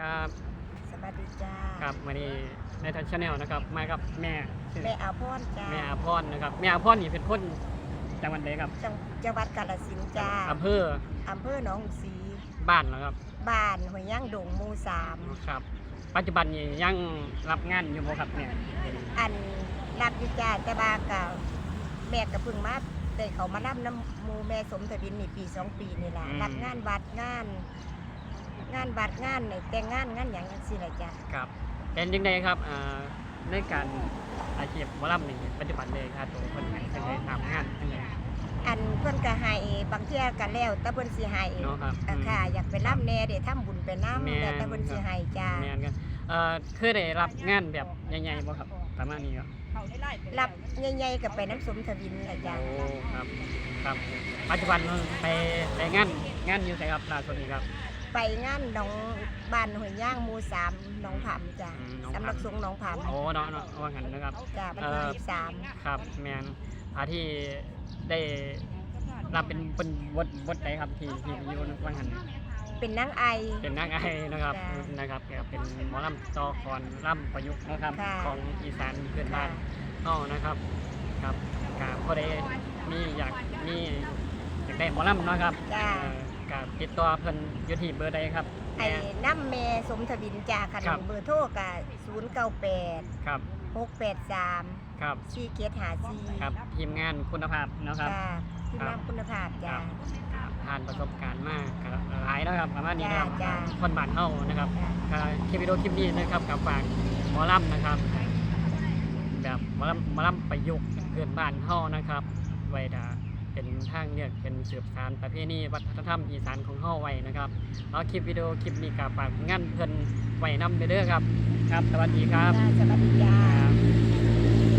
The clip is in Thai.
ครับสวัสดีจ้าครับวันนี้ในทันชาแนลนะครับมากับแม่ชื่อแม่อาพรจ้าแม่อาพรนะครับแม่อาพรนี่เป็นคนจังหวัดใดครับจังจังหวัดกาฬสินธุ์จ้าอำเภออำเภอหนองสีบ้านนะครับบ้านห้วยย่างดงหมู่สามครับ ปัจจุบันนี้ยังรับงานอยู่บ่ครับเนี่ยอันรับอยู่จ้าแต่บากับแม่กับพึ่งมาได้เขามารับน้ำหมูแม่สมทวินนี่ปีสองปีนี่แหละรับงานวัดงาน งานวัดงานในแต่งงานงานอย่างนั้นสิละจ้าครับเป็นยังไงครับอ่าในการอาชีพหมอลำนี่ปัจจุบันเลยครับตัวคนไหนจะได้ตามงานยังไงอันเพิ่นก็ให้บางเที่ยกันแล้วแต่เพิ่นสิให้เนาะครับอะค่ะ อยากไปรับแน่เดี๋ยวทำบุญไปน้ำแม่นแล้วแต่เพิ่นสิให้จ้า แม่นกันเอ่อเคยได้รับงานแบบใหญ่ๆบ่ครับประมาณนี้ครับรับใหญ่ๆกับไปน้ำสมทวินละจ้าโอ้ครับครับ ปัจจุบันไปไปงานงานอยู่ไสครับล่าสุดนี้ครับ ไปงานหนองบ้านห้วยย่างหมู่สามหนองผํจ้าอืมหนองผำ สำนักสงฆ์หนองผํโอ้เนาะเนาะว่างั้นนะครับ จ้าวันเอ่ที่อ ยี่สิบสามครับแมนอาที่ได้รับเป็นเป็นบทบทใดครับที่ที่อยู่ว่างั้นเป็นนางไอ เป็นนางไอนะครับจ้ะนะครับก็เป็นหมอลำจอคอนลำประยุกต์นะครับค่ะ ของอีสานเพื่อนบ้าค่ะนอ๋อนะครับครับกาพอได้มีอยากมีอยากได้หมอลำเนาะครับจ้าเอ่อ กับติดต่อเพิ่นอยู่ที่เบอร์ใดครับไอ้น้ำเมสมทวินจ้าคันครับ เบอร์โทรกะศูนย์เก้าแปดครับ หกแปดสามครับ สี่เกียรหาซีครับทีมงานคุณภาพเนาะครับ จ้าที่ครับ น้ำคุณภาพจ้าครับผ่านประสบการณ์มากครับหลายแล้วครับประมาณนี้นะครับจ้ะคนบ้านเฮานะครับจ้าก็คลิปวิดีโอคลิปนี้นะครับกับฝากหมอลำนะครับ แบบหมอลำหมอลำประยุกต์เพื่อนบ้านเฮานะครับ ไว้ถ้า เป็นทางเลือกเป็นสืบสานประเพณีวัฒนธรรมอีสานของเฮาไว้นะครับเอาคลิปวิดีโอคลิปนี้กับฝากงานเพิ่นไว้นำไปเด้อครับ ครับ สวัสดีครับ สวัสดีจ้า